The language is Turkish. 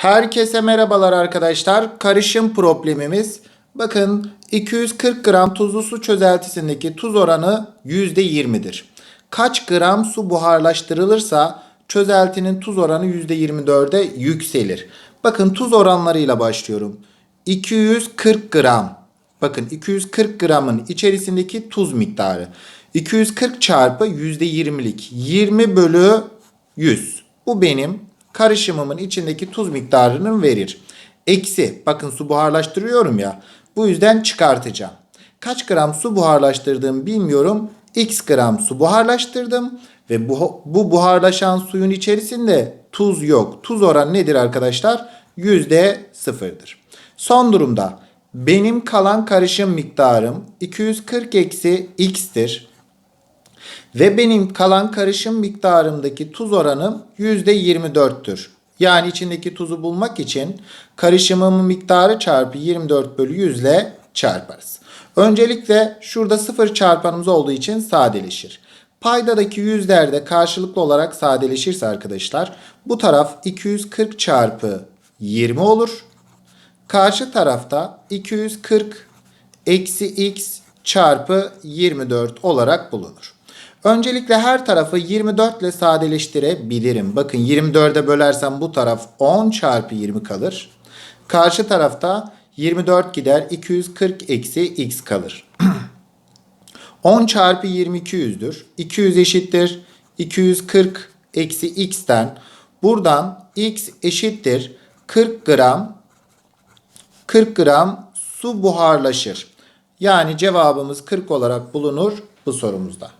Herkese merhabalar arkadaşlar. Karışım problemimiz. Bakın 240 gram tuzlu su çözeltisindeki tuz oranı %20'dir. Kaç gram su buharlaştırılırsa çözeltinin tuz oranı %24'e yükselir. Bakın tuz oranlarıyla başlıyorum. 240 gram. Bakın 240 gramın içerisindeki tuz miktarı. 240 çarpı %20'lik. 20 bölü 100. Bu benim karışımımın içindeki tuz miktarını verir. Eksi bakın su buharlaştırıyorum ya. Bu yüzden çıkartacağım. Kaç gram su buharlaştırdığımı bilmiyorum. X gram su buharlaştırdım ve bu, bu buharlaşan suyun içerisinde tuz yok. Tuz oranı nedir arkadaşlar? Yüzde sıfırdır. Son durumda benim kalan karışım miktarım 240 eksi x'tir. Ve benim kalan karışım miktarımdaki tuz oranım %24'tür. Yani içindeki tuzu bulmak için karışımımın miktarı çarpı 24 bölü 100 ile çarparız. Öncelikle şurada sıfır çarpanımız olduğu için sadeleşir. Paydadaki yüzler de karşılıklı olarak sadeleşirse arkadaşlar bu taraf 240 çarpı 20 olur. Karşı tarafta 240 eksi x çarpı 24 olarak bulunur. Öncelikle her tarafı 24 ile sadeleştirebilirim. Bakın 24'e bölersem bu taraf 10 çarpı 20 kalır. Karşı tarafta 24 gider 240 eksi x kalır. 10 çarpı 20 200'dür. 200 eşittir 240 eksi x'ten buradan x eşittir 40 gram 40 gram su buharlaşır. Yani cevabımız 40 olarak bulunur bu sorumuzda.